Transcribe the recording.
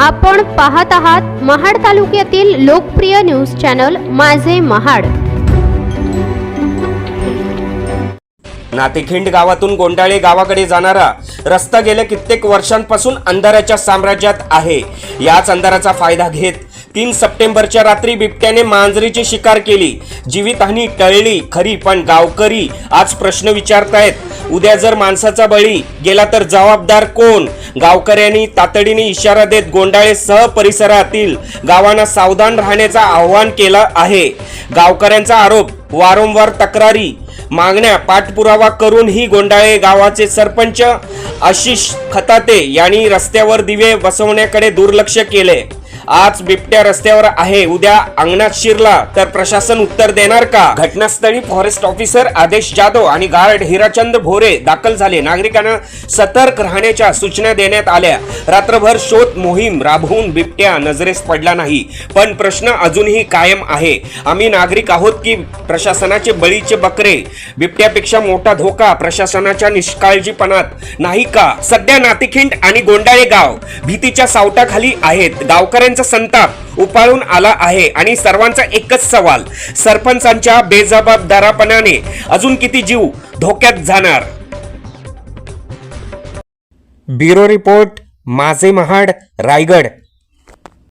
आपण पाहत आहात महाड तालुक्यातील लोकप्रिय न्यूज चॅनल माझे महाड. नातेखिंड गावातून गोंडाळे गावाकडे जाणारा रस्ता गेल्या कित्येक वर्षांपासून अंधाराच्या साम्राज्यात आहे. याच अंधाराचा फायदा घेत तीन सप्टेंबरच्या रात्री बिबट्याने मांजरीची शिकार केली. जीवितहानी टळली खरी पण गावकरी आज प्रश्न विचारतायत. उद्या जर माणसाचा बळी गेला तर जबाबदार कोण? गावकऱ्यांनी तातडीने इशारा देत गोंडाळे सह परिसरातील गावांना सावधान राहण्याचं आवाहन केलं आहे. गावकऱ्यांचा आरोप वारंवार तक्रारी मागण्या पाठपुरावा करून ही गोंडाळे गावाचे सरपंच आशिष खताते यांनी रस्त्यावर दिवे बसवण्याकडे दुर्लक्ष केले. आज बिबट्या रस्त्यावर आहे. उद्या अंगणात शिरला तर प्रशासन उत्तर देणार का? घटनास्थळी फॉरेस्ट ऑफिसर आदेश जाधव आणि गार्ड हिराचंद भोरे दाखल झाले. नागरिकांना सतर्क राहण्याच्या सूचना देण्यात आल्या. रात्रभर शोध मोहीम राबवून बिबट्या नजरेस पडला नाही. पण प्रश्न अजूनही कायम आहे. आम्ही नागरिक आहोत की प्रशासनाचे बळीचे बकरे? बिबट्यापेक्षा मोठा धोका प्रशासनाच्या निष्काळजीपणात नाही का? सध्या नातिखिंड आणि गोंडाळे गाव भीतीच्या सावटाखाली आहेत. गावकऱ्यांनी गावकऱ्यांचा संताप उपाळून आला आहे आणि सर्वांचा एकच सवाल सरपंचांच्या बेजबाबदारपणाने अजून किती जीव धोक्यात जाणार? ब्युरो रिपोर्ट माझे महाड रायगड.